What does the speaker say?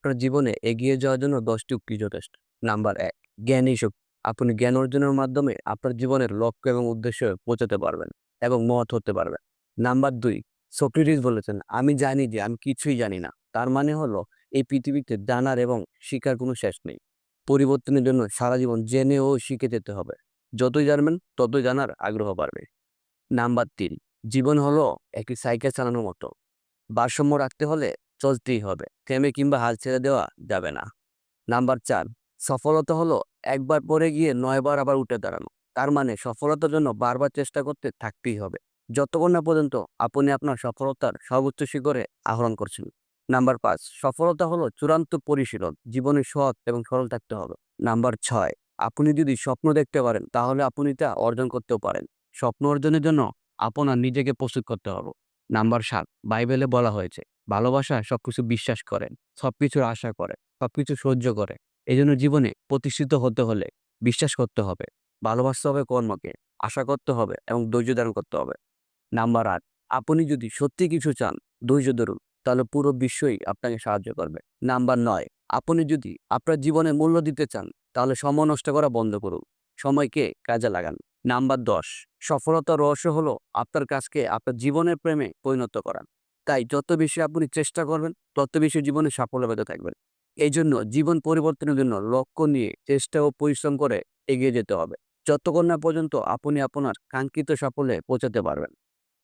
আপনার জীবনে এগিয়ে যাওয়ার জন্য দশটি উক্তি যথেষ্ট। নাম্বার এক, জ্ঞানী শক্তি। আপনি জ্ঞান অর্জনের মাধ্যমে আপনার জীবনের লক্ষ্য এবং উদ্দেশ্যে পৌঁছাতে পারবেন এবং মহৎ হতে পারবেন। নাম্বার দুই, সক্রেটিস বলেছেন, আমি জানি যে আমি কিছুই জানি না। তার মানে হলো, এই পৃথিবীতে জানার এবং শিকার কোনো শেষ নেই। পরিবর্তনের জন্য সারা জীবন জেনে ও শিখে যেতে হবে। যতই জানবেন, ততই জানার আগ্রহ বাড়বে। নাম্বার তিন, জীবন হলো একটি সাইকেল চালানোর মতো। ভারসাম্য রাখতে হলে চলতেই হবে। থেমে কিংবা হাল ছেড়ে দেওয়া যাবে না। নাম্বার চার, সফলতা হলো একবার পরে গিয়ে নয়বার আবার উঠে দাঁড়ানো। তার মানে সফলতার জন্য বারবার চেষ্টা করতে থাকতেই হবে। যতক্ষণ না পর্যন্ত আপনি আপনার সফলতার সর্বোচ্চ শিখরে আহরণ করছেন। নাম্বার পাঁচ, সফলতা হলো চূড়ান্ত পরিশীলন জীবনে সৎ এবং সরল থাকতে হবে। নাম্বার ছয়, আপনি যদি স্বপ্ন দেখতে পারেন, তাহলে আপনি তা অর্জন করতেও পারেন। স্বপ্ন অর্জনের জন্য আপনার নিজেকে প্রস্তুত করতে হবে। নাম্বার সাত, বাইবেলে বলা হয়েছে ভালোবাসা সবকিছু বিশ্বাস করেন, সবকিছুর আশা করে সবকিছু সহ্য করে এই জন্য জীবনে প্রতিষ্ঠিত হতে হলে বিশ্বাস করতে হবে, ভালোবাসতে হবে কর্মকে, আশা করতে হবে এবং ধৈর্য ধারণ করতে হবে। নাম্বার আট, আপনি যদি সত্যি কিছু চান, ধৈর্য ধরুন, তাহলে পুরো বিশ্বই আপনাকে সাহায্য করবে। নাম্বার নয়, আপনি যদি আপনার জীবনে মূল্য দিতে চান, তাহলে সময় নষ্ট করা বন্ধ করুন, সময়কে কাজে লাগান। নাম্বার দশ, সফলতার রহস্য হলো আপনার কাজকে আপনার জীবনের প্রেমে পরিণত করা। তাই যত বেশি আপনি চেষ্টা করবেন, তত বেশি জীবনে সাফল্য পেতে থাকবেন। এই জন্য জীবন পরিবর্তনের জন্য লক্ষ্য নিয়ে চেষ্টা ও পরিশ্রম করে এগিয়ে যেতে হবে। যতক্ষণ না পর্যন্ত আপনি আপনার কাঙ্ক্ষিত সাফল্যে পৌঁছাতে পারবেন।